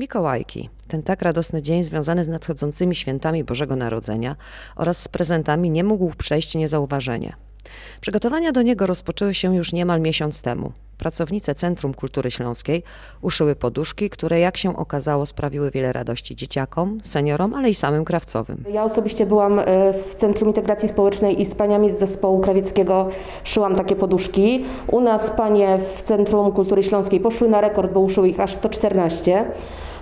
Mikołajki, ten tak radosny dzień związany z nadchodzącymi świętami Bożego Narodzenia oraz z prezentami nie mógł przejść niezauważenie. Przygotowania do niego rozpoczęły się już niemal miesiąc temu. Pracownice Centrum Kultury Śląskiej uszyły poduszki, które jak się okazało sprawiły wiele radości dzieciakom, seniorom, ale i samym krawcowym. Ja osobiście byłam e, w Centrum Integracji Społecznej i z paniami z zespołu krawieckiego szyłam takie poduszki. U nas panie w Centrum Kultury Śląskiej poszły na rekord, bo uszyły ich aż 114.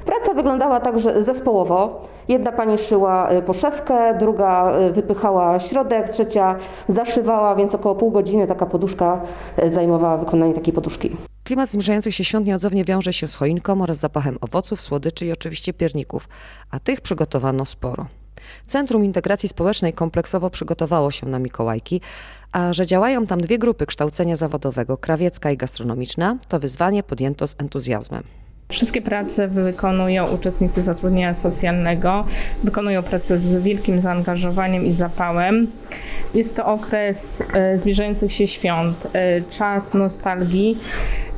Praca wyglądała tak, że zespołowo. Jedna pani szyła e, poszewkę, druga e, wypychała środek, trzecia zaszywała, więc około pół godziny taka poduszka e, zajmowała wykonanie takiej poduszki. Klimat zbliżających się świąt nieodzownie wiąże się z choinką oraz zapachem owoców, słodyczy i oczywiście pierników, a tych przygotowano sporo. Centrum Integracji Społecznej kompleksowo przygotowało się na Mikołajki, a że działają tam dwie grupy kształcenia zawodowego, krawiecka i gastronomiczna, to wyzwanie podjęto z entuzjazmem. Wszystkie prace wykonują uczestnicy zatrudnienia socjalnego, wykonują pracę z wielkim zaangażowaniem i zapałem. Jest to okres e, zbliżających się świąt, e, czas nostalgii,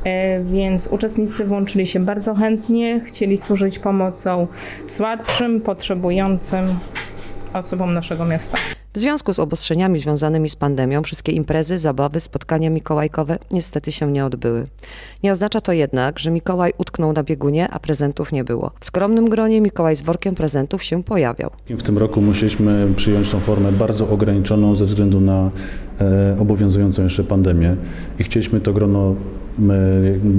e, więc uczestnicy włączyli się bardzo chętnie, chcieli służyć pomocą słabszym, potrzebującym osobom naszego miasta. W związku z obostrzeniami związanymi z pandemią wszystkie imprezy, zabawy, spotkania mikołajkowe niestety się nie odbyły. Nie oznacza to jednak, że Mikołaj utknął na biegunie, a prezentów nie było. W skromnym gronie Mikołaj z workiem prezentów się pojawiał. W tym roku musieliśmy przyjąć tą formę bardzo ograniczoną ze względu na e, obowiązującą jeszcze pandemię i chcieliśmy to grono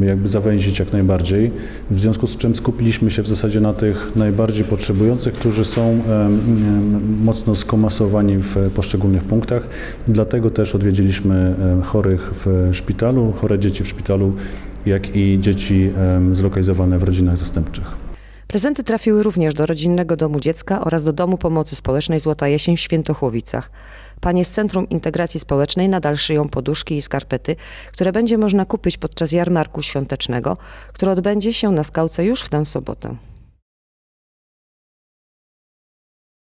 jakby zawęzić jak najbardziej, w związku z czym skupiliśmy się w zasadzie na tych najbardziej potrzebujących, którzy są mocno skomasowani w poszczególnych punktach. Dlatego też odwiedziliśmy chorych w szpitalu, chore dzieci w szpitalu, jak i dzieci zlokalizowane w rodzinach zastępczych. Prezenty trafiły również do Rodzinnego Domu Dziecka oraz do Domu Pomocy Społecznej Złota Jesień w Świętochłowicach. Panie z Centrum Integracji Społecznej nadal szyją poduszki i skarpety, które będzie można kupić podczas jarmarku świątecznego, który odbędzie się na skałce już w tę sobotę.